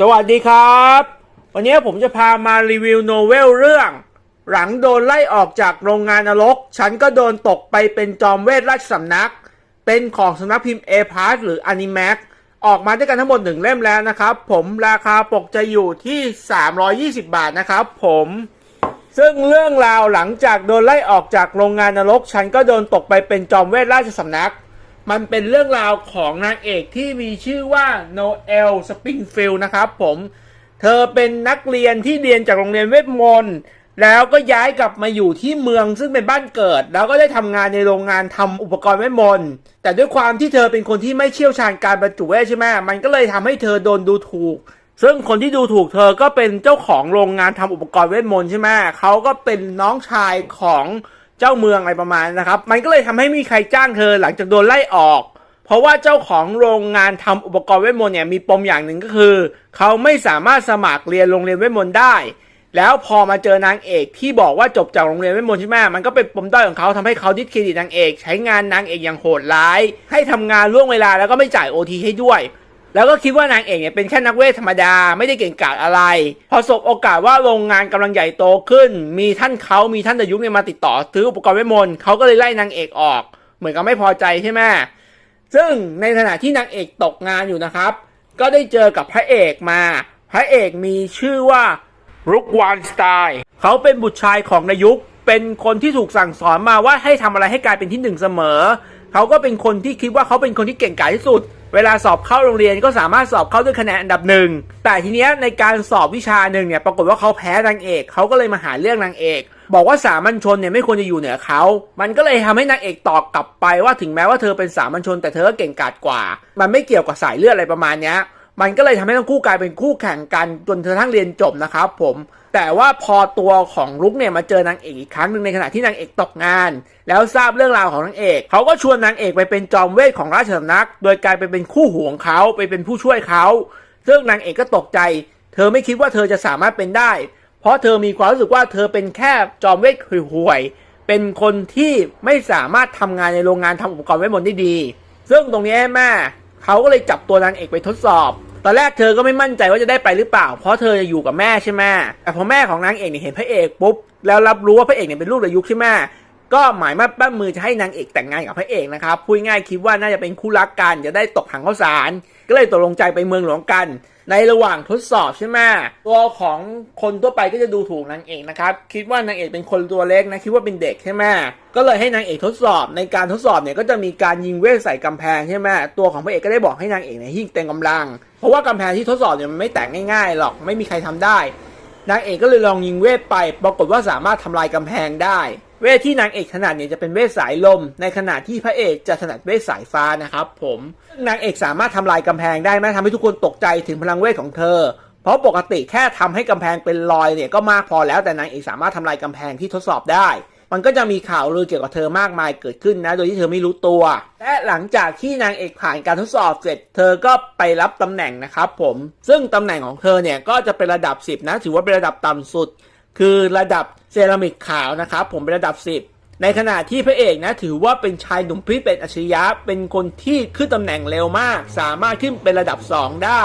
สวัสดีครับ วันนี้ผมจะพามารีวิวโนเวลเรื่อง หลังโดนไล่ออกจากโรงงานนรก ฉันก็โดนตกไปเป็นจอมเวทราชสำนัก เป็นของสำนักพิมพ์ A p a s หรือ Animax ออกมาด้วยกันทั้งหมดหนึ่งเล่มแล้วนะครับ ผมราคาปกจะอยู่ที่ 320 บาทนะครับผมซึ่งเรื่องราวหลังจากโดนไล่ออกจากโรงงานนรก ฉันก็โดนตกไปเป็นจอมเวทราชสำนัก มันเป็นเรื่องราวของนางเอกที่มีชื่อว่าโนเอลสปริงฟิลด์นะครับผมเธอเป็นนักเรียนที่เรียนจากโรงเรียนเวทมนต์แล้วก็ย้ายกลับมาอยู่ที่เมืองซึ่งเป็นบ้านเกิด แล้วก็ได้ทำงานในโรงงานทำอุปกรณ์เวทมนต์แต่ด้วยความที่เธอเป็นคนที่ไม่เชี่ยวชาญการบรรจุเวทใช่ไหมมันก็เลยทำให้เธอโดนดูถูก ซึ่งคนที่ดูถูกเธอก็เป็นเจ้าของโรงงานทำอุปกรณ์เวทมนต์ใช่ไหมเขาก็เป็นน้องชายของ เจ้าเมืองอะไรประมาณนะครับ มันก็เลยทำให้มีใครจ้างเธอหลังจากโดนไล่ออก เพราะว่าเจ้าของโรงงานทำอุปกรณ์เวทมนต์เนี่ยมีปมอย่างหนึ่งก็คือ เขาไม่สามารถสมัครเรียนโรงเรียนเวทมนต์ได้ แล้วพอมาเจอนางเอกที่บอกว่าจบจากโรงเรียนเวทมนต์ใช่ไหมมันก็เป็นปมด้อยของเขาทำให้เขาดิสเครดิตนางเอก ใช้งานนางเอกอย่างโหดร้าย ให้ทำงานล่วงเวลาแล้วก็ไม่จ่ายโอทีให้ด้วย แล้วก็คิดว่านางเอกเนี่ยเป็นแค่นักเวทธรรมดาไม่ได้เก่งกาจอะไร พอสบโอกาสว่าโรงงานกำลังใหญ่โตขึ้น มีท่านเขามีท่านดายุกเนี่ยมาติดต่อซื้ออุปกรณ์เวทมนต์เขาก็เลยไล่นางเอกออก เหมือนกับไม่พอใจใช่ไหมซึ่งในขณะที่นางเอกตกงานอยู่นะครับ ก็ได้เจอกับพระเอกมา พระเอกมีชื่อว่ารุกวานสไตล์เขาเป็นบุตรชายของนายุคเป็นคนที่ถูกสั่งสอนมาว่าให้ทำอะไรให้กลายเป็นที่หนึ่งเสมอ เขาก็เป็นคนที่คิดว่าเขาเป็นคนที่เก่งกาจที่สุด เวลาสอบเข้าโรงเรียนก็สามารถสอบเข้าด้วยคะแนนอันดับหนึ่งแต่ทีเนี้ยในการสอบวิชาหนึ่งเนี่ยปรากฏว่าเขาแพ้นางเอกเขาก็เลยมาหาเรื่องนางเอก บอกว่าสามัญชนเนี่ยไม่ควรจะอยู่เหนือเขา มันก็เลยทำให้นางเอกตอบกลับไปว่าถึงแม้ว่าเธอเป็นสามัญชนแต่เธอก็เก่งกาจกว่า มันไม่เกี่ยวกับสายเลือดอะไรประมาณเนี้ยมันก็เลยทำให้ทั้งคู่กลายเป็นคู่แข่งกันจนเธอทั้งเรียนจบนะครับผม แต่ว่าพอตัวของรุกเนี่ยมาเจอนางเอกอีกครั้งหนึ่งในขณะที่นางเอกตกงาน แล้วทราบเรื่องราวของนางเอกเขาก็ชวนนางเอกไปเป็นจอมเวทของราชสำนัก โดยกายไปเป็นคู่หูของเขาไปเป็นผู้ช่วยเขาซึ่งนางเอกก็ตกใจ เธอไม่คิดว่าเธอจะสามารถเป็นได้ เพราะเธอมีความรู้สึกว่าเธอเป็นแค่จอมเวทห่วยๆเป็นคนที่ไม่สามารถทำงานในโรงงานทำอุปกรณ์เวทมนต์ได้ดี ซึ่งตรงนี้แม่เขาก็เลยจับตัวนางเอกไปทดสอบ ตอนแรกเธอก็ไม่มั่นใจว่าจะได้ไปหรือเปล่า เพราะเธอจะอยู่กับแม่ใช่ไหมแต่พอแม่ของนางเอกเนี่ยเห็นพระเอกปุ๊บแล้วรับรู้ว่าพระเอกเนี่ยเป็นลูกระยุกใช่ไหม ก็หมายมาปั้มมือจะให้นางเอกแต่งงานกับพระเอกนะครับพูดง่ายคิดว่าน่าจะเป็นคู่รักกันจะได้ตกถังข้าวสาร ก็เลยตกลงใจไปเมืองหลวงกัน ในระหว่างทดสอบใช่ไหมตัวของคนทั่วไปก็จะดูถูกนางเอกนะครับ คิดว่านางเอกเป็นคนตัวเล็กนะคิดว่าเป็นเด็กใช่ไหมก็เลยให้นางเอกทดสอบในการทดสอบเนี่ยก็จะมีการยิงเวทใส่กำแพงใช่ไหมตัวของพระเอกก็ได้บอกให้นางเอกเนี่ยยิงเต็มกำลัง เพราะว่ากำแพงที่ทดสอบเนี่ยมันไม่แตกง่ายๆหรอกไม่มีใครทำได้นางเอกก็เลยลองยิงเวทไป ปรากฏว่าสามารถทำลายกำแพงได้ เวทที่นางเอกถนัดเนี่ยจะเป็นเวทสายลม ในขณะที่พระเอกจะถนัดเวทสายฟ้านะครับผมนางเอกสามารถทำลายกำแพงได้ไหมทำให้ทุกคนตกใจถึงพลังเวทของเธอ เพราะปกติแค่ทำให้กำแพงเป็นรอยเนี่ยก็มากพอแล้วแต่นางเอกสามารถทำลายกำแพงที่ทดสอบได้ มันก็จะมีข่าวลือเกี่ยวกับเธอมากมายเกิดขึ้นนะ โดยที่เธอไม่รู้ตัว และหลังจากที่นางเอกผ่านการทดสอบเสร็จ เธอก็ไปรับตำแหน่งนะครับผมซึ่งตำแหน่งของเธอเนี่ยก็จะเป็นระดับ 10 นะ ถือว่าเป็นระดับต่ำสุด คือระดับเซรามิกขาวนะครับผมเป็นระดับ 10 ในขณะที่พระเอกนะถือว่าเป็นชายหนุ่มที่เป็นอัจฉริยะ เป็นคนที่ขึ้นตำแหน่งเร็วมาก สามารถขึ้นเป็นระดับ 2 ได้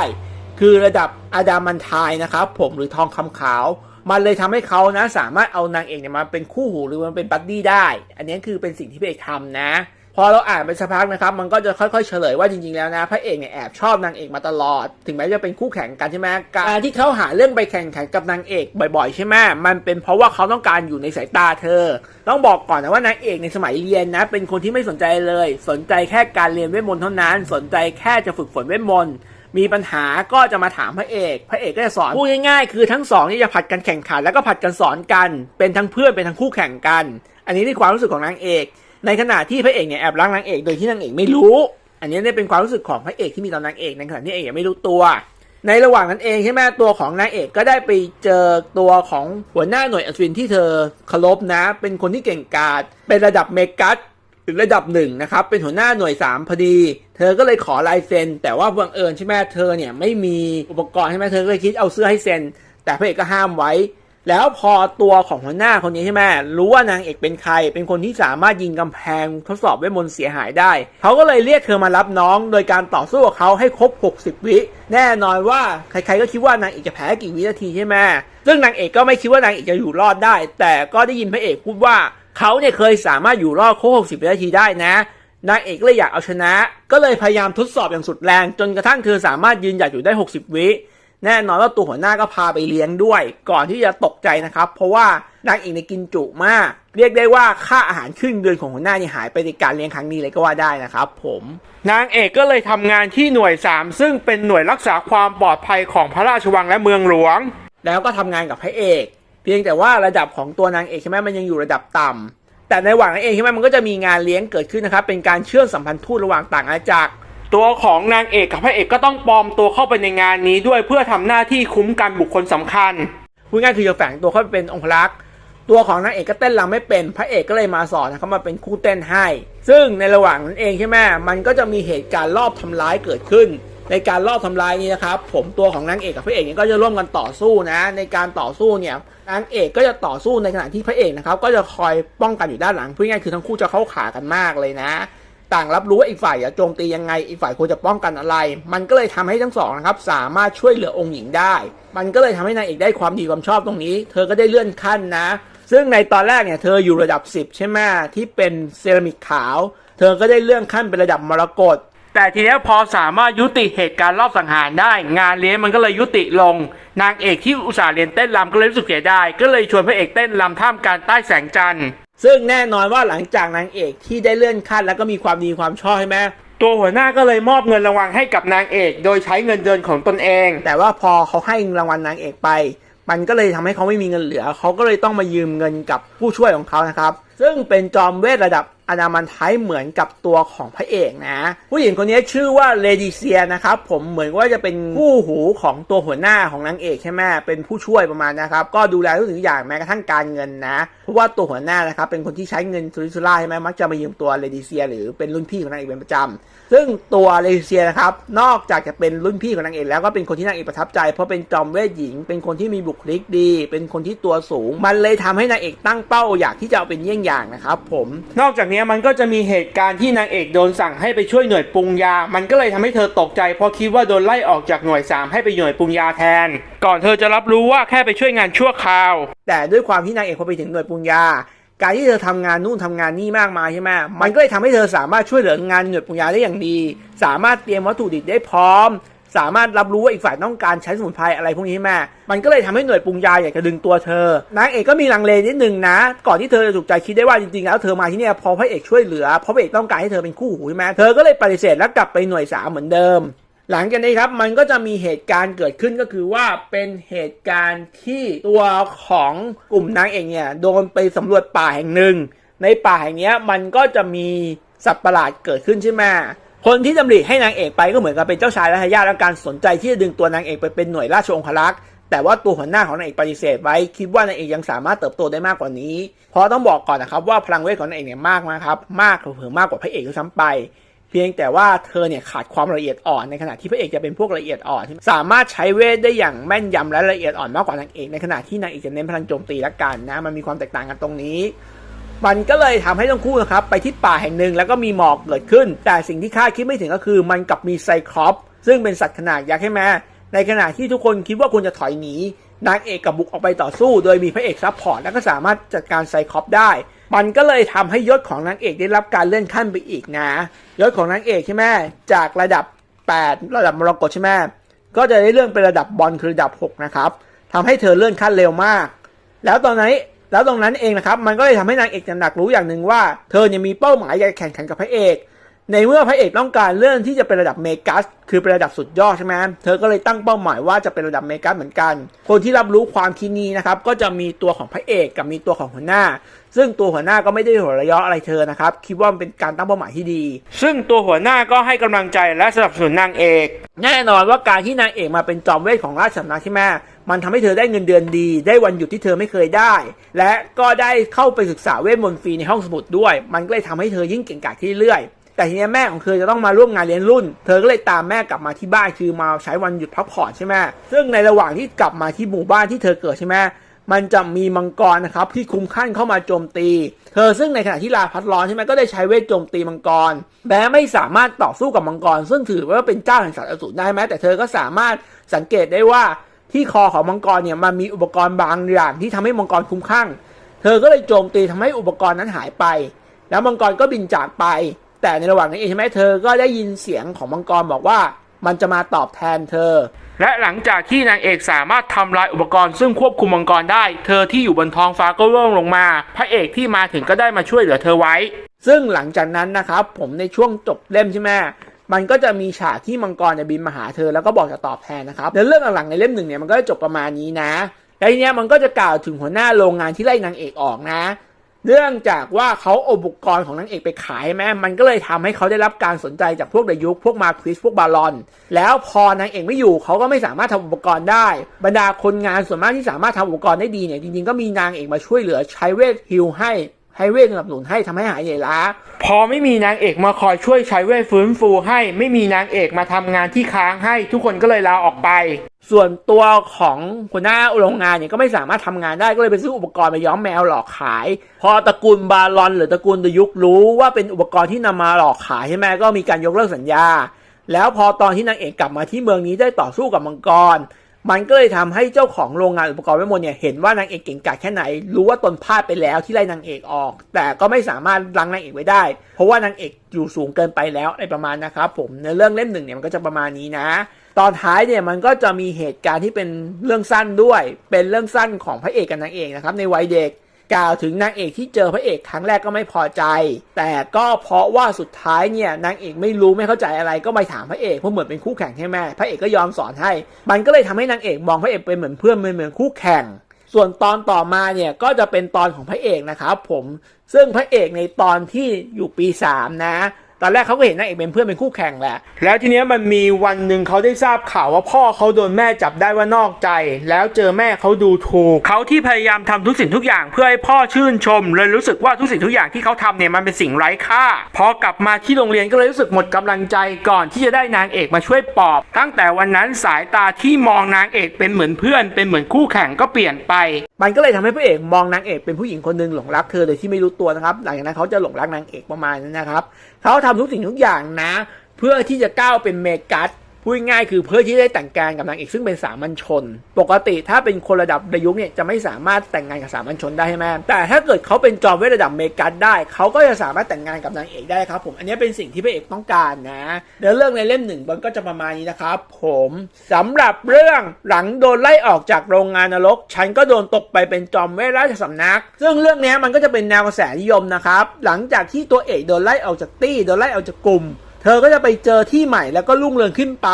คือระดับอาดามันทายนะครับผมหรือทองคำขาว มันเลยทำให้เขานะสามารถเอานางเอกเนี่ยมาเป็นคู่หูหรือมันเป็นบัดดี้ได้ อันนี้คือเป็นสิ่งที่พระเอกทำนะ อเราอ่านไปสักพักนะครับมันก็จะค่อยๆเฉลยว่าจริงๆแล้วนะพระเอกเนี่ยแอบชอบนางเอกมาตลอด ถึงแม้จะเป็นคู่แข่งกันใช่ไหมการที่เขาหาเรื่องไปแข่งขันกับนางเอกบ่อยๆใช่ไหมมันเป็นเพราะว่าเขาต้องการอยู่ในสายตาเธอ ต้องบอกก่อนนะว่านางเอกในสมัยเรียนนะ เป็นคนที่ไม่สนใจเลย สนใจแค่การเรียนเวทมนต์เท่านั้น สนใจแค่จะฝึกฝนเวทมนต์มีปัญหาก็จะมาถามพระเอก พระเอกก็จะสอน พูดง่ายๆ คือทั้งสองนี่จะผัดกันแข่งขัน แล้วก็ผัดกันสอนกัน เป็นทั้งเพื่อน เป็นทั้งคู่แข่งกัน อันนี้ในความรู้สึกของนางเอก ในขณะที่พระเอกเนี่ยแอบรักนางเอกโดยที่นางเอกไม่รู้ อันนี้เนี่ยเป็นความรู้สึกของพระเอกที่มีต่อนางเอกในขณะที่เอกยังไม่รู้ตัว ในระหว่างนั้นเองใช่ไหมตัวของนางเอกก็ได้ไปเจอตัวของหัวหน้าหน่วยอัศวินที่เธอเคารพนะ เป็นคนที่เก่งกาจเป็นระดับเมกัสถึงระดับหนึ่งนะครับเป็นหัวหน้าหน่วยสามพอดี เธอก็เลยขอลายเซ็น แต่ว่าบังเอิญใช่ไหมเธอเนี่ยไม่มีอุปกรณ์ใช่ไหมเธอก็เลยคิดเอาเสื้อให้เซ็น แต่พระเอกก็ห้ามไว้ แล้วพอตัวของหัวหน้าคนนี้ใช่ไหมรู้ว่านางเอกเป็นใคร เป็นคนที่สามารถยิงกำแพงทดสอบเวทมนต์เสียหายได้ เขาก็เลยเรียกเธอมารับน้อง โดยการต่อสู้กับเขาให้ครบ 60 วิ แน่นอนว่าใครๆก็คิดว่านางเอกจะแพ้กี่วินาทีใช่ไหมซึ่งนางเอกก็ไม่คิดว่านางเอกจะอยู่รอดได้ แต่ก็ได้ยินพระเอกพูดว่าเขาเนี่ยเคยสามารถอยู่รอดครบ 60 วินาทีได้นะนางเอกเลยอยากเอาชนะ ก็เลยพยายามทดสอบอย่างสุดแรง จนกระทั่งเธอสามารถยืนหยัดอยู่ได้ 60 วิ แน่นอนว่าตัวหัวหน้าก็พาไปเลี้ยงด้วย ก่อนที่จะตกใจนะครับ เพราะว่านางเอกในกินจุมาก เรียกได้ว่าค่าอาหารครึ่งเดือนของหัวหน้านี่หายไปในการเลี้ยงครั้งนี้เลยก็ว่าได้นะครับ ผมนางเอกก็เลยทำงานที่หน่วย 3 ซึ่งเป็นหน่วยรักษาความปลอดภัยของพระราชวังและเมืองหลวง แล้วก็ทำงานกับพระเอก เพียงแต่ว่าระดับของตัวนางเอกใช่ไหมมันยังอยู่ระดับต่ำแต่ในหว่างนั้นเองใช่ไหมมันก็จะมีงานเลี้ยงเกิดขึ้นนะครับเป็นการเชื่อมสัมพันธ์ทูตระหว่างต่างอาณาจักร ตัวของนางเอกกับพระเอกก็ต้องปลอมตัวเข้าไปในงานนี้ด้วยเพื่อทำหน้าที่คุ้มกันบุคคลสำคัญพูดง่ายคือจะแฝงตัวเข้าไปเป็นองครักษ์ตัวของนางเอกก็เต้นรำไม่เป็นพระเอกก็เลยมาสอนนะครับมาเป็นคู่เต้นให้ ซึ่งในระหว่างนั้นเองใช่ไหมมันก็จะมีเหตุการณ์รอบทำร้ายเกิดขึ้น ในการรอบทำร้ายนี้นะครับ ผมตัวของนางเอกกับพระเอกเนี่ยก็จะร่วมกันต่อสู้นะ ในการต่อสู้เนี่ยนางเอกก็จะต่อสู้ในขณะที่พระเอกนะครับก็จะคอยป้องกันอยู่ด้านหลังพูดง่ายคือทั้งคู่จะเข้าขากันมากเลยนะ ต่างรับรู้ว่าอีกฝ่ายจะโจมตียังไง อีกฝ่ายควรจะป้องกันอะไร มันก็เลยทำให้ทั้งสองนะครับสามารถช่วยเหลือองค์หญิงได้ มันก็เลยทำให้นางเอกได้ความดีความชอบตรงนี้ เธอก็ได้เลื่อนขั้นนะ ซึ่งในตอนแรกเนี่ยเธออยู่ระดับ 10 ใช่ไหมที่เป็นเซรามิกขาว เธอก็ได้เลื่อนขั้นเป็นระดับมรกตแต่ทีนี้พอสามารถยุติเหตุการณ์รอบสังหารได้ งานเลี้ยงมันก็เลยยุติลง นางเอกที่อุตส่าห์เรียนเต้นรำก็เลยรู้สึกเสียดายก็เลยชวนพระเอกเต้นรำท่ามกลางใต้แสงจันทร์ ซึ่งแน่นอนว่าหลังจากนางเอกที่ได้เลื่อนขั้นแล้วก็มีความดีความชอบใช่ไหมตัวหัวหน้าก็เลยมอบเงินรางวัลให้กับนางเอก โดยใช้เงินเดือนของตนเอง แต่ว่าพอเขาให้รางวัลนางเอกไป มันก็เลยทำให้เขาไม่มีเงินเหลือ เขาก็เลยต้องมายืมเงินกับผู้ช่วยของเขานะครับ ซึ่งเป็นจอมเวทระดับ อนามันไทยเหมือนกับตัวของพระเอกนะ ผู้หญิงคนนี้ชื่อว่าเลดิเซียนะครับผมเหมือนว่าจะเป็นคู่หูของตัวหัวหน้าของนางเอกใช่ไหมเป็นผู้ช่วยประมาณนะครับ ก็ดูแลทุกสิ่งทุกอย่างแม้กระทั่งการเงินนะเพราะว่าตัวหัวหน้านะครับเป็นคนที่ใช้เงินสุริสุร่าใช่ไหมมักจะมายืมตัวเลดิเซีย หรือเป็นรุ่นพี่ของนางเอกเป็นประจำซึ่งตัวเลดิเซียนะครับนอกจากจะเป็นรุ่นพี่ของนางเอกแล้วก็เป็นคนที่นางเอกประทับใจ เพราะเป็นจอมเวทหญิง เป็นคนที่มีบุคลิกดี เป็นคนที่ตัวสูง มันเลยทำให้นางเอกตั้งเป้าอยากที่จะเอาเป็นเยี่ยงอย่างนะครับผมนอกจากนี้มันก็จะมีเหตุการณ์ที่นางเอกโดนสั่งให้ไปช่วยหน่วยปรุงยา มันก็เลยทำให้เธอตกใจเพราะคิดว่าโดนไล่ออกจากหน่วย 3 ให้ไปหน่วยปรุงยาแทน ก่อนเธอจะรับรู้ว่าแค่ไปช่วยงานชั่วคราว แต่ด้วยความที่นางเอกพอไปถึงหน่วยปรุงยา การที่เธอทำงานนู่นทำงานนี่มากมายใช่ไหมมันก็เลยทำให้เธอสามารถช่วยเหลืองานหน่วยปรุงยาได้อย่างดี สามารถเตรียมวัตถุดิบได้พร้อม สามารถรับรู้ว่าอีกฝ่ายต้องการใช้สมุนไพรอะไรพวกนี้ใช่มันก็เลยทำให้หน่วยปรุงยาอยากจะดึงตัวเธอนางเอกก็มีลังเลนิดนึงนะ ก่อนที่เธอจะถูกใจคิดได้ว่าจริงๆแล้วเธอมาที่นี่เพอพระเอกช่วยเหลือเพราะพระเอกต้องการให้เธอเป็นคู่หูใช่ไหมเธอก็เลยปฏิเสธแล้วกลับไปหน่วยสามเหมือนเดิม หลังจากนี้ครับมันก็จะมีเหตุการณ์เกิดขึ้นก็คือว่าเป็นเหตุการณ์ที่ตัวของกลุ่มนางเอกเนี่ยโดนไปสำรวจป่าแห่งหนึ่งในป่าแห่งนี้มันก็จะมีสัตว์ประหลาดเกิดขึ้นใช่ไหม คนที่ดำริให้นางเอกไปก็เหมือนกับเป็นเจ้าชายและทายาทและการสนใจที่จะดึงตัวนางเอกไปเป็นหน่วยราชองครักษ์แต่ว่าตัวหัวหน้าของนางเอกปฏิเสธไว้ คิดว่านางเอกยังสามารถเติบโตได้มากกว่านี้ เพราะต้องบอกก่อนนะครับว่าพลังเวทของนางเอกเนี่ยมากนะครับ มากเผื่อมากกว่าพระเอกด้วยซ้ำไป เพียงแต่ว่าเธอเนี่ยขาดความละเอียดอ่อนในขณะที่พระเอกจะเป็นพวกละเอียดอ่อนสามารถใช้เวทได้อย่างแม่นยำและละเอียดอ่อนมากกว่านางเอกในขณะที่นางเอกจะเน้นพลังโจมตีละกันนะ มันมีความแตกต่างกันตรงนี้ มันก็เลยทำให้ทั้งคู่นะครับไปที่ป่าแห่งหนึ่งแล้วก็มีหมอกเกิดขึ้น แต่สิ่งที่คาดคิดไม่ถึงก็คือ มันกลับมีไซคลอปซึ่งเป็นสัตว์ขนาดยักษ์ใช่ไหมในขณะที่ทุกคนคิดว่าควรจะถอยหนีนางเอกกับบุกออกไปต่อสู้ โดยมีพระเอกซัพพอร์ตแล้วก็สามารถจัดการไซคลอปได้ มันก็เลยทำให้ยศของนางเอกได้รับการเลื่อนขั้นไปอีกนะ ยศของนางเอกใช่ไหมจากระดับ 8 ระดับมรกตใช่ไหมก็จะได้เลื่อนเป็นระดับบอลคือระดับ 6 นะครับทำให้เธอเลื่อนขั้นเร็วมาก แล้วตอนนั้น แล้วตรงนั้นเองนะครับมันก็เลยทำให้นางเอกหนักรู้อย่างหนึ่งว่า เธอเนี่ยมีเป้าหมายอยากจะแข่งขันกับพระเอก ในเมื่อพระเอกต้องการเลื่อนที่จะเป็นระดับเมกัสคือเป็นระดับสุดยอดใช่ไหมเธอก็เลยตั้งเป้าหมายว่าจะเป็นระดับเมกัสเหมือนกัน คนที่รับรู้ความคิดนี้นะครับก็จะมีตัวของพระเอกกับมีตัวของหัวหน้า ซึ่งตัวหัวหน้าก็ไม่ได้หัวระยะอะไรเธอนะครับคิดว่ามันเป็นการตั้งเป้าหมายที่ดี ซึ่งตัวหัวหน้าก็ให้กำลังใจและสนับสนุนนางเอก แน่นอนว่าการที่นางเอกมาเป็นจอมเวทของราชสำนักใช่ไหมมันทำให้เธอได้เงินเดือนดี ได้วันหยุดที่เธอไม่เคยได้ และก็ได้เข้าไปศึกษาเวทมนต์ฟรีในห้องสมุดด้วย มันก็เลยทำให้เธอยิ่งเก่งกาจขึ้นเรื่อย แต่ทีนี้แม่ของเธอจะต้องมาร่วมงานเลี้ยงรุ่น เธอก็เลยตามแม่กลับมาที่บ้านคือมาใช้วันหยุดพักผ่อนใช่ไหมซึ่งในระหว่างที่กลับมาที่หมู่บ้านที่เธอเกิดใช่ไหมมันจะมีมังกรนะครับที่คุ้มขั้นเข้ามาโจมตี เธอซึ่งในขณะที่ลาพัดร้อนใช่ไหมก็ได้ใช้เวทโจมตีมังกรแม้ไม่สามารถต่อสู้กับมังกร ซึ่งถือว่าเป็นเจ้าแห่งสัตว์อสูรได้ไหมแต่เธอก็สามารถสังเกตได้ว่าที่คอของมังกรเนี่ยมันมีอุปกรณ์บางอย่างที่ทำให้มังกรคุ้มข้าง เธอก็เลยโจมตีทำให้อุปกรณ์นั้นหายไป แล้วมังกรก็บินจากไป แต่ในระหว่างนั้นเองใช่ไหมเธอก็ได้ยินเสียงของมังกรบอกว่ามันจะมาตอบแทนเธอ และหลังจากที่นางเอกสามารถทำลายอุปกรณ์ซึ่งควบคุมมังกรได้ เธอที่อยู่บนท้องฟ้าก็ร่วงลงมา พระเอกที่มาถึงก็ได้มาช่วยเหลือเธอไว้ ซึ่งหลังจากนั้นนะครับผมในช่วงจบเล่มใช่ไหมมันก็จะมีฉากที่มังกรเนี่ยบินมาหาเธอแล้วก็บอกจะตอบแทนนะครับในเรื่องหลังๆในเล่มหนึ่งเนี่ยมันก็จะจบประมาณนี้นะแล้วทีเนี้ยมันก็จะกล่าวถึงหัวหน้าโรงงานที่ไล่นางเอกออกนะ เนื่องจากว่าเขาอุปกรณ์ของนางเอกไปขายแม่มันก็เลยทำให้เขาได้รับการสนใจจากพวกเดยุคพวกมาคริสพวกบาลอน แล้วพอนางเอกไม่อยู่เขาก็ไม่สามารถทำอุปกรณ์ได้ บรรดาคนงานส่วนมากที่สามารถทำอุปกรณ์ได้ดีเนี่ยจริงๆก็มีนางเอกมาช่วยเหลือใช้เวทฮิลให้ให้เวทสนับสนุนให้ทำให้หายเหนื่อยล้า พอไม่มีนางเอกมาคอยช่วยใช้เวทฟื้นฟูให้ ไม่มีนางเอกมาทำงานที่ค้างให้ ทุกคนก็เลยลาออกไป ส่วนตัวของหัวหน้าโรงงานเนี่ยก็ไม่สามารถทำงานได้ก็เลยไปซื้ออุปกรณ์มาย้อมแมวหลอกขาย พอตระกูลบาลอนหรือตระกูลดยุครู้ว่าเป็นอุปกรณ์ที่นำมาหลอกขายใช่ไหมก็มีการยกเลิกสัญญา แล้วพอตอนที่นางเอกกลับมาที่เมืองนี้ได้ต่อสู้กับมังกร มันก็เลยทำให้เจ้าของโรงงานอุปกรณ์เวทมนต์เนี่ยเห็นว่านางเอกเก่งกาจแค่ไหน รู้ว่าตนพลาดไปแล้วที่ไล่นางเอกออก แต่ก็ไม่สามารถรังนางเอกไว้ได้ เพราะว่านางเอกอยู่สูงเกินไปแล้วในประมาณนะครับผมในเรื่องเล่มหนึ่งเนี่ยมันก็จะประมาณนี้นะ ตอนท้ายเนี่ยมันก็จะมีเหตุการณ์ที่เป็นเรื่องสั้นด้วย เป็นเรื่องสั้นของพระเอกกับนางเอกนะครับในวัยเด็กกล่าวถึงนางเอกที่เจอพระเอกครั้งแรกก็ไม่พอใจ แต่ก็เพราะว่าสุดท้ายเนี่ยนางเอกไม่รู้ไม่เข้าใจอะไรก็ไปถามพระเอกเพราะเหมือนเป็นคู่แข่งใช่ไหมพระเอกก็ยอมสอนให้ มันก็เลยทำให้นางเอกมองพระเอกเป็นเหมือนเพื่อนเป็นเหมือนคู่แข่ง ส่วนตอนต่อมาเนี่ยก็จะเป็นตอนของพระเอกนะครับผมซึ่งพระเอกในตอนที่อยู่ปีสามนะ ตอนแรกเขาก็เห็นนางเอกเป็นเพื่อนเป็นคู่แข่งแหละ แล้วทีเนี้ยมันมีวันหนึ่งเขาได้ทราบข่าวว่าพ่อเขาโดนแม่จับได้ว่านอกใจ แล้วเจอแม่เขาดูถูกเขาที่พยายามทำทุกสิ่งทุกอย่างเพื่อให้พ่อชื่นชม เลยรู้สึกว่าทุกสิ่งทุกอย่างที่เขาทำเนี่ยมันเป็นสิ่งไร้ค่า พอกลับมาที่โรงเรียนก็เลยรู้สึกหมดกำลังใจก่อนที่จะได้นางเอกมาช่วยปลอบ ตั้งแต่วันนั้นสายตาที่มองนางเอกเป็นเหมือนเพื่อน เป็นเหมือนคู่แข่งก็เปลี่ยนไป มันก็เลยทำให้พระเอกมองนางเอกเป็นผู้หญิงคนหนึ่งหลงรักเธอโดยที่ไม่รู้ตัวนะครับหลังจากนั้นเขาจะหลงรักนางเอกประมาณนั้นนะครับ เขาทำทุกสิ่งทุกอย่างนะ เพื่อที่จะก้าวเป็นเมกัส พูดง่ายคือเพื่อที่จะได้แต่งงานกับนางเอกซึ่งเป็นสามัญชน ปกติถ้าเป็นคนระดับดยุคเนี่ยจะไม่สามารถแต่งงานกับสามัญชนได้ใช่ไหมแต่ถ้าเกิดเขาเป็นจอมเวทระดับเมกัสได้ เขาก็จะสามารถแต่งงานกับนางเอกได้ครับผมอันนี้เป็นสิ่งที่พระเอกต้องการนะเนื้อเรื่องในเล่มหนึ่งมันก็จะประมาณนี้นะครับผมสำหรับเรื่องหลังโดนไล่ออกจากโรงงานนรก ฉันก็โดนตกไปเป็นจอมเวทราชสำนัก ซึ่งเรื่องนี้มันก็จะเป็นแนวกระแสนิยมนะครับหลังจากที่ตัวเอกโดนไล่ออกจากตี้โดนไล่ออกจากกลุ่ม เธอก็จะไปเจอที่ใหม่แล้วก็รุ่งเรืองขึ้นไป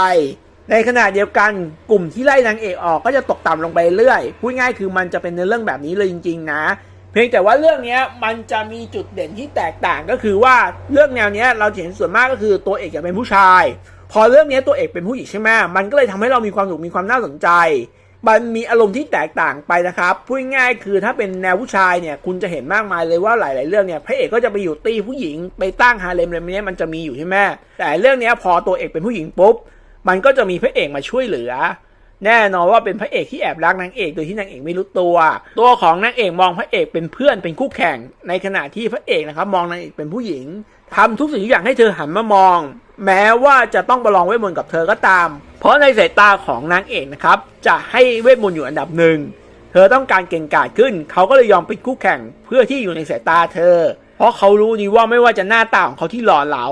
ในขณะเดียวกันกลุ่มที่ไล่นางเอกออกก็จะตกต่ำลงไปเรื่อยพูดง่ายคือมันจะเป็นในเรื่องแบบนี้เลยจริง ๆ นะ เพียงแต่ว่าเรื่องนี้มันจะมีจุดเด่นที่แตกต่างก็คือว่าเรื่องแนวนี้เราเห็นส่วนมากก็คือตัวเอกจะเป็นผู้ชาย พอเรื่องนี้ตัวเอกเป็นผู้หญิงใช่ไหมมันก็เลยทำให้เรามีความสุขมีความน่าสนใจ มันมีอารมณ์ที่แตกต่างไปนะครับพูดง่ายคือถ้าเป็นแนวผู้ชายเนี่ยคุณจะเห็นมากมายเลยว่าหลาย ๆ เรื่องเนี่ยพระเอกก็จะไปอยู่ตีผู้หญิงไปตั้งฮาเลมอะไรเนี้ยมันจะมีอยู่ใช่ไหมแต่เรื่องเนี้ยพอตัวเอกเป็นผู้หญิงปุ๊บมันก็จะมีพระเอกมาช่วยเหลือ แน่นอนว่าเป็นพระเอกที่แอบรักนางเอกโดยที่นางเอกไม่รู้ตัว ตัวของนางเอกมองพระเอกเป็นเพื่อนเป็นคู่แข่ง ในขณะที่พระเอกนะครับมองนางเอกเป็นผู้หญิงทำทุกสิ่งทุกอย่างให้เธอหันมามอง แม้ว่าจะต้องประลองเวทมนต์กับเธอก็ตาม เพราะในสายตาของนางเอกนะครับ จะให้เวทมนต์อยู่อันดับหนึ่ง เธอต้องการเก่งกาจขึ้น เขาก็เลยยอมเป็นคู่แข่งเพื่อที่อยู่ในสายตาเธอ เพราะเขารู้ดีว่าไม่ว่าจะหน้าตาของเขาที่หล่อเหลา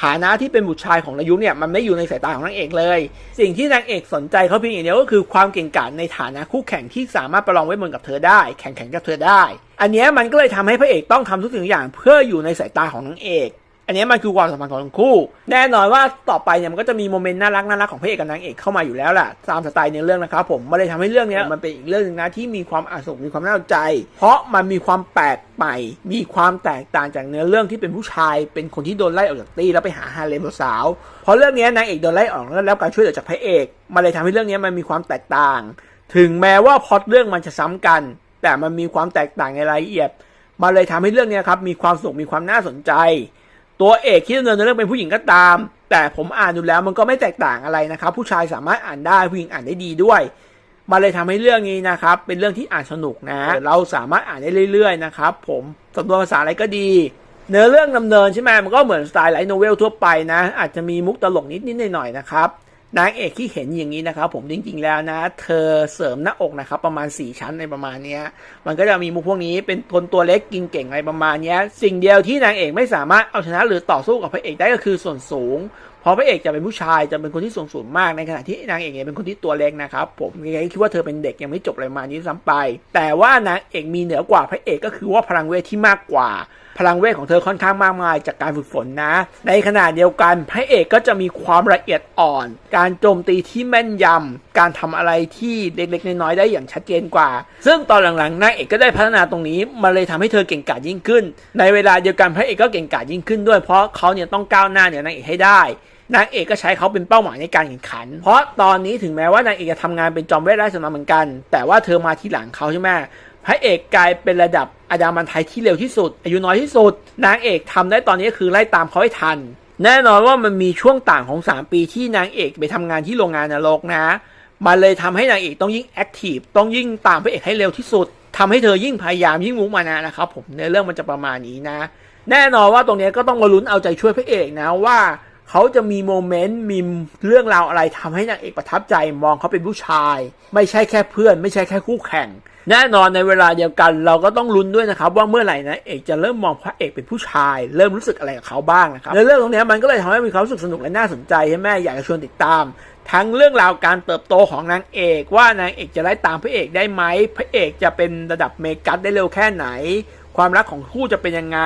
ฐานะที่เป็นบุตรชายของนายุเนี่ยมันไม่อยู่ในสายตาของนางเอกเลย สิ่งที่นางเอกสนใจเขาเพียงอย่างเดียวก็คือความเก่งกาจในฐานะคู่แข่งที่สามารถประลองเวทมนต์กับเธอได้ แข่งขันกับเธอได้ อันนี้มันก็เลยทำให้พระเอกต้องทำทุกสิ่งทุกอย่างเพื่ออยู่ในสายตาของนางเอก นนี้มันคือความสัมพันธ์ของทั้งคู่ แน่นอนว่าต่อไปเนี่ยมันก็จะมีโมเมนต์น่ารักน่ารักของพระเอกกับนางเอกเข้ามาอยู่แล้วแหละตามสไตล์ในเรื่องนะครับผมมันเลยทำให้เรื่องนี้มันเป็นอีกเรื่องหนึงนะที่มีความอาสนุกมีความน่าสนใจ เพราะมันมีความแปลกใหม่ มีความแตกต่างจากเนื้อเรื่องที่เป็นผู้ชาย เป็นคนที่โดนไล่ออกจากตีแล้วไปหาฮาเลมสาวเพราะเรื่องนี้นางเอกโดนไล่ออกแล้วได้รับการช่วยเหลือจากพระเอกมันเลยทำให้เรื่องนี้มันมีความแตกต่าง ถึงแม้ว่าพล็อตเรื่องมันจะซ้ำกัน แต่มันมีความแตกต่างในรายละเอียดมันเลยทำให้เรื่องนี้ครับมีความสนุกมีความน่าสนใจ ตัวเอกที่ดำเนินเรื่องเป็นผู้หญิงก็ตาม แต่ผมอ่านดูแล้วมันก็ไม่แตกต่างอะไรนะครับ ผู้ชายสามารถอ่านได้ผู้หญิงอ่านได้ดีด้วยมันเลยทำให้เรื่องนี้นะครับ เป็นเรื่องที่อ่านสนุกนะ เราสามารถอ่านได้เรื่อยๆนะครับผมสำนวนภาษาอะไรก็ดี เนื้อเรื่องดำเนินใช่ไหมมันก็เหมือนสไตล์ไลท์โนเวลทั่วไปนะ อาจจะมีมุกตลกนิดๆหน่อยๆนะครับ นางเอกที่เห็นอย่างนี้นะครับผมจริงๆแล้วนะ เธอเสริมหน้าอกนะครับประมาณ 4 ชั้นในประมาณเนี้ยมันก็จะมีมุกพวกนี้เป็นคนตัวเล็กกินเก่งอะไรประมาณเนี้ยสิ่งเดียวที่นางเอกไม่สามารถเอาชนะหรือต่อสู้กับพระเอกได้ก็คือส่วนสูงเพราะพระเอกจะเป็นผู้ชายจะเป็นคนที่สูงสูงมากในขณะที่นางเอกเนี่ยเป็นคนที่ตัวเล็กนะครับผมยังไงคิดว่าเธอเป็นเด็กยังไม่จบอะไรมานี้ซ้ำไป แต่ว่านางเอกมีเหนือกว่าพระเอกก็คือว่าพลังเวทที่มากกว่า พลังเวทของเธอค่อนข้างมากมายจากการฝึกฝนนะ ในขณะเดียวกันพระเอกก็จะมีความละเอียดอ่อน การโจมตีที่แม่นยำ การทำอะไรที่เล็กๆ น้อยๆ ได้อย่างชัดเจนกว่า ซึ่งตอนหลังๆนางเอกก็ได้พัฒนาตรงนี้มันเลยทำให้เธอเก่งกาจยิ่งขึ้น ในเวลาเดียวกันพระเอกก็เก่งกาจยิ่งขึ้นด้วยเพราะเขาเนี่ยต้องก้าวหน้าเหนือนางเอกให้ได้นางเอกก็ใช้เขาเป็นเป้าหมายในการแข่งขัน เพราะตอนนี้ถึงแม้ว่านางเอกจะทำงานเป็นจอมเวทไร้สมาเหมือนกัน แต่ว่าเธอมาทีหลังเขาใช่ไหมพระเอกกลายเป็นระดับ อดามันไทยที่เร็วที่สุด อายุน้อยที่สุด นางเอกทำได้ตอนนี้ก็คือไล่ตามเขาให้ทัน แน่นอนว่ามันมีช่วงต่างของ 3 ปีที่นางเอกไปทำงานที่โรงงานนรกนะ มันเลยทำให้นางเอกต้องยิ่งแอคทีฟต้องยิ่งตามพระเอกให้เร็วที่สุดทำให้เธอยิ่งพยายามยิ่งมุ่งมานะนะครับผมในเรื่องมันจะประมาณนี้นะ แน่นอนว่าตรงนี้ก็ต้องมาลุ้นเอาใจช่วยพระเอกนะว่าเขาจะมีโมเมนต์มีเรื่องราวอะไรทำให้นางเอกประทับใจมองเขาเป็นผู้ชาย ไม่ใช่แค่เพื่อน ไม่ใช่แค่คู่แข่ง แน่นอนในเวลาเดียวกันเราก็ต้องลุ้นด้วยนะครับ ว่าเมื่อไหร่นะเอกจะเริ่มมองพระเอกเป็นผู้ชาย เริ่มรู้สึกอะไรกับเขาบ้างนะครับในเรื่องตรงนี้มันก็เลยทำให้มีความรู้สึกสนุกและน่าสนใจใช่ไหมอยากจะชวนติดตาม ทั้งเรื่องราวการเติบโตของนางเอกว่านางเอกจะไล่ตามพระเอกได้ไหมพระเอกจะเป็นระดับเมกัสได้เร็วแค่ไหน ความรักของคู่จะเป็นยังไง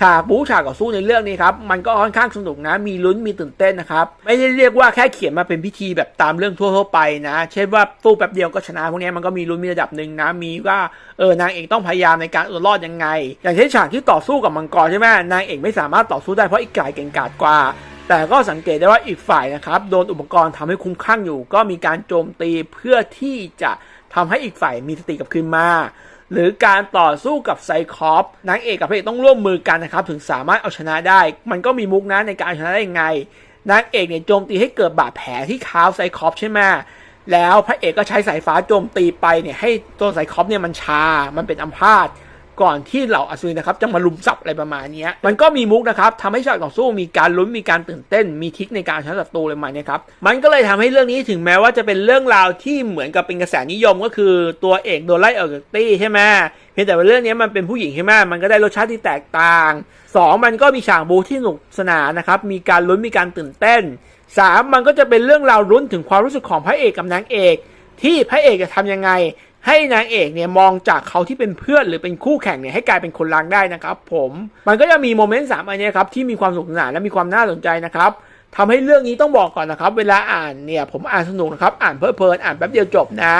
ฉากบู๊ฉากต่อสู้ในเรื่องนี้ครับ มันก็ค่อนข้างสนุกนะ มีลุ้นมีตื่นเต้นนะครับ ไม่ได้เรียกว่าแค่เขียนมาเป็นพิธีแบบตามเรื่องทั่วๆไปนะ เช่นว่าสู้แป๊บเดียวก็ชนะพวกนี้มันก็มีลุ้นมีระดับหนึ่งนะ มีว่าเออนางเอกต้องพยายามในการเอารอดยังไง อย่างเช่นฉากที่ต่อสู้กับมังกรใช่ไหมนางเอกไม่สามารถต่อสู้ได้เพราะอีกฝ่ายเก่งกาจกว่า แต่ก็สังเกตได้ว่าอีกฝ่ายนะครับโดนอุปกรณ์ทำให้คุ้มข้างอยู่ ก็มีการโจมตีเพื่อที่จะทำให้อีกฝ่ายมีสติกับคืนมา หรือการต่อสู้กับไซคอปนางเอกกับพระเอกต้องร่วมมือกันนะครับ ถึงสามารถเอาชนะได้ มันก็มีมุกนะในการเอาชนะได้ยังไงนางเอกเนี่ยโจมตีให้เกิดบาดแผลที่เท้าไซคอปใช่ไหมแล้วพระเอกก็ใช้สายฟ้าโจมตีไปเนี่ยให้ตัวไซคอปเนี่ยมันชา มันเป็นอัมพาต ก่อนที่เหล่าอสูรนะครับจะมาลุมสับอะไรประมาณนี้มันก็มีมุกนะครับทำให้ฉากต่อสู้มีการลุ้นมีการตื่นเต้น มีทิกในการชนะศัตรูอะไรประมาณเนี้ยครับมันก็เลยทำให้เรื่องนี้ถึงแม้ว่าจะเป็นเรื่องราวที่เหมือนกับเป็นกระแสนิยมก็คือตัวเอกโดนไล่ออกจากตี้ใช่ไหมเพียงแต่ว่าเรื่องนี้มันเป็นผู้หญิงใช่ไหมมันก็ได้รสชาติที่แตกต่างสองมันก็มีฉากบูที่สนุกสนานนะครับมีการลุ้นมีการตื่นเต้นสามมันก็จะเป็นเรื่องราวลุ้นถึงความรู้สึกของพระเอกกับนางเอก ที่พระเอกจะทำยังไง ให้นางเอกเนี่ยมองจากเขาที่เป็นเพื่อนหรือเป็นคู่แข่งเนี่ยให้กลายเป็นคนรักได้นะครับผมมันก็จะมีโมเมนต์สามอันเนี้ยครับที่มีความสนุกสนานและมีความน่าสนใจนะครับทำให้เรื่องนี้ต้องบอกก่อนนะครับ เวลาอ่านเนี่ยผมอ่านสนุกนะครับอ่านเพลิดเพลินอ่านแป๊บเดียวจบนะ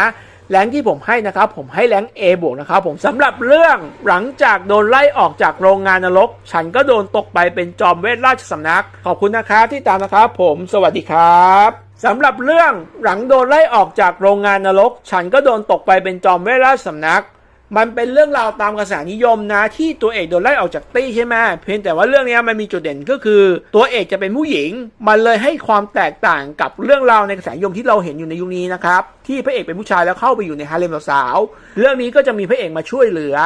แรงที่ผมให้นะครับ ผมให้แรง A บวกนะครับผมสำหรับเรื่องหลังจากโดนไล่ออกจากโรงงานนรก ฉันก็โดนตกไปเป็นจอมเวทราชสำนัก ขอบคุณนะครับที่ตามนะครับ ผมสวัสดีครับ สำหรับเรื่องหลังโดนไล่ออกจากโรงงานนรก ฉันก็โดนตกไปเป็นจอมเวราชสำนัก มันเป็นเรื่องราวตามกระแสนิยมนะที่ตัวเอกโดนไล่ออกจากตี้ใช่ไหมเพียงแต่ว่าเรื่องนี้มันมีจุดเด่นก็คือ ตัวเอกจะเป็นผู้หญิง มันเลยให้ความแตกต่างกับเรื่องราวในกระแสนิยมที่เราเห็นอยู่ในยุคนี้นะครับที่พระเอกเป็นผู้ชายแล้วเข้าไปอยู่ในฮาเร็มสาวเรื่องนี้ก็จะมีพระเอกมาช่วยเหลือ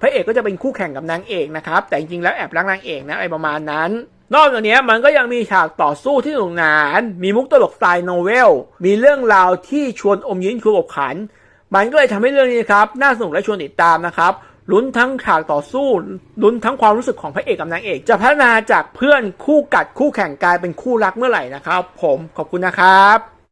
พระเอกก็จะเป็นคู่แข่งกับนางเอกนะครับแต่จริงๆแล้วแอบรักนางเอกนะอะไรประมาณนั้น นอกจากนี้มันก็ยังมีฉากต่อสู้ที่สนุกนาน มีมุกตลกสไตล์โนเวล มีเรื่องราวที่ชวนอมยิ้มชวนอกขัน มันก็เลยทำให้เรื่องนี้ครับน่าสนุกและชวนติดตามนะครับลุ้นทั้งฉากต่อสู้ลุ้นทั้งความรู้สึกของพระเอกกับนางเอก จะพัฒนาจากเพื่อนคู่กัดคู่แข่งกลายเป็นคู่รักเมื่อไหร่นะครับ ผมขอบคุณนะครับ